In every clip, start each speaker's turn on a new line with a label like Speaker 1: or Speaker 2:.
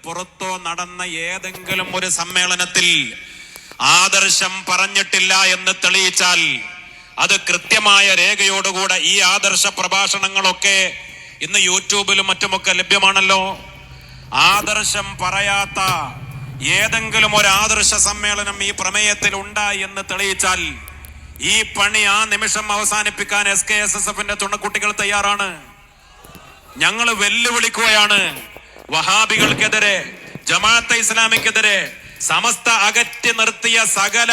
Speaker 1: പുറത്തോ നടന്ന ഏതെങ്കിലും ഒരു സമ്മേളനത്തിൽ ആദർശം പറഞ്ഞിട്ടില്ല എന്ന് തെളിയിച്ചാൽ അത് കൃത്യമായ രേഖയോടുകൂടെ ഈ ആദർശ പ്രഭാഷണങ്ങളൊക്കെ ഇന്ന് യൂട്യൂബിലും മറ്റുമൊക്കെ ലഭ്യമാണല്ലോ. ആദർശം പറയാത്ത ഏതെങ്കിലും ഒരു ആദർശ സമ്മേളനം ഈ പ്രമേയത്തിൽ ഉണ്ടായി എന്ന് തെളിയിച്ചാൽ ഈ പണി ആ നിമിഷം അവസാനിപ്പിക്കാൻ എസ് കെ എസ് എസ് എഫിന്റെ തുണക്കുട്ടികൾ തയ്യാറാണ്. ഞങ്ങൾ വെല്ലുവിളിക്കുകയാണ്. വഹാബികൾക്കെതിരെ ജമാഅത്തെ ഇസ്ലാമിക്കെതിരെ സമസ്ത അകറ്റി നിർത്തിയ സകല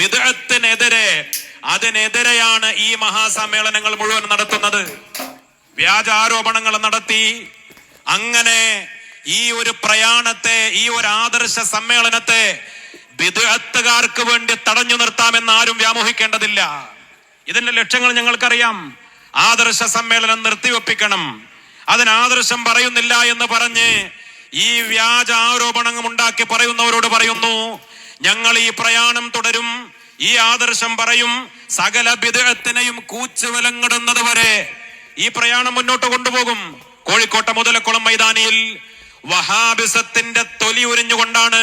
Speaker 1: വിദഗ്ധത്തിനെതിരെ അതിനെതിരെയാണ് ഈ മഹാസമ്മേളനങ്ങൾ മുഴുവൻ നടത്തുന്നത്. വ്യാജ ആരോപണങ്ങൾ നടത്തി അങ്ങനെ ഈ ഒരു പ്രയാണത്തെ ഈ ഒരു ആദർശ സമ്മേളനത്തെ വിദഗ്ധക്കാർക്ക് വേണ്ടി തടഞ്ഞു നിർത്താമെന്ന് ആരും വ്യാമോഹിക്കേണ്ടതില്ല. ഇതിന്റെ ലക്ഷ്യങ്ങൾ ഞങ്ങൾക്കറിയാം. ആദർശ സമ്മേളനം നിർത്തിവെപ്പിക്കണം. അതിന് ആദർശം പറയുന്നില്ല എന്ന് പറഞ്ഞ് ഈ വ്യാജ ആരോപണങ്ങൾ ഉണ്ടാക്കി പറയുന്നവരോട് പറയുന്നു ഞങ്ങൾ ഈ പ്രയാണം തുടരും ഈ ആദർശം പറയും സകല വിദേഹത്തിനെയും കൂച്ചുവിലങ്ങിടുന്നത് വരെ ഈ പ്രയാണം മുന്നോട്ട് കൊണ്ടുപോകും. കോഴിക്കോട്ടെ മുതലക്കുളം മൈതാനിയിൽ വഹാബിസത്തിന്റെ തൊലി ഉരിഞ്ഞുകൊണ്ടാണ്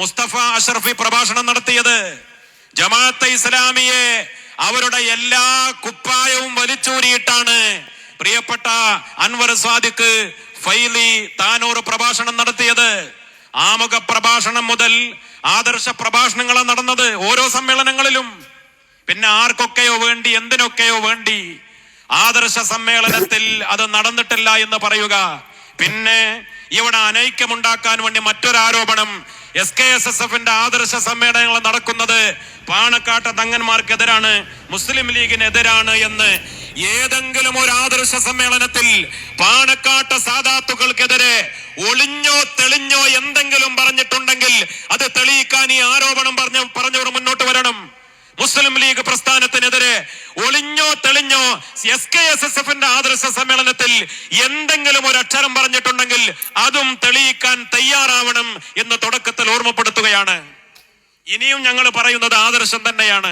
Speaker 1: മുസ്തഫ അഷറഫി പ്രഭാഷണം നടത്തിയത്. ജമാഅത്തെ ഇസ്ലാമിയെ അവരുടെ എല്ലാ കുപ്പായവും വലിച്ചൂരിയിട്ടാണ് പ്രിയപ്പെട്ട അൻവർ സാദിഖ് ഫൈലി താനൂർ പ്രഭാഷണം നടത്തിയത്. ആമുഖ പ്രഭാഷണം മുതൽ ആദർശ പ്രഭാഷണങ്ങളാണ് നടന്നത് ഓരോ സമ്മേളനങ്ങളിലും. പിന്നെ ആർക്കൊക്കെയോ വേണ്ടി എന്തിനൊക്കെയോ വേണ്ടി ആദർശ സമ്മേളനത്തിൽ അത് നടന്നിട്ടില്ല എന്ന് പറയുക. പിന്നെ ഇവിടെ അനൈക്യമുണ്ടാക്കാൻ വേണ്ടി മറ്റൊരു ആരോപണം എസ് കെ എസ് എസ് എഫിന്റെ ആദർശ സമ്മേളനങ്ങൾ നടക്കുന്നത് പാണക്കാട്ട തങ്ങന്മാർക്കെതിരാണ് മുസ്ലിം ലീഗിനെതിരാണ് എന്ന് ഏതെങ്കിലും ഒരു ആദർശ സമ്മേളനത്തിൽ പാണക്കാട്ട സാധാത്തുക്കൾക്കെതിരെ ഒളിഞ്ഞോ തെളിഞ്ഞോ എന്തെങ്കിലും പറഞ്ഞിട്ടുണ്ടെങ്കിൽ അത് തെളിയിക്കാൻ ഈ ആരോപണം പറഞ്ഞ പറഞ്ഞവർ മുന്നോട്ട് വരണം. മുസ്ലിം ലീഗ് പ്രസ്ഥാനത്തിനെതിരെ ഒളിഞ്ഞോ തെളിഞ്ഞോ എസ് കെ എസ് എസ് എഫിന്റെ ആദർശ സമ്മേളനത്തിൽ എന്തെങ്കിലും ഒരു അക്ഷരം പറഞ്ഞിട്ടുണ്ടെങ്കിൽ അതും തെളിയിക്കാൻ തയ്യാറാവണം എന്ന് തുടക്കത്തിൽ ഓർമ്മപ്പെടുത്തുകയാണ്. ഇനിയും ഞങ്ങൾ പറയുന്നത് ആദർശം തന്നെയാണ്.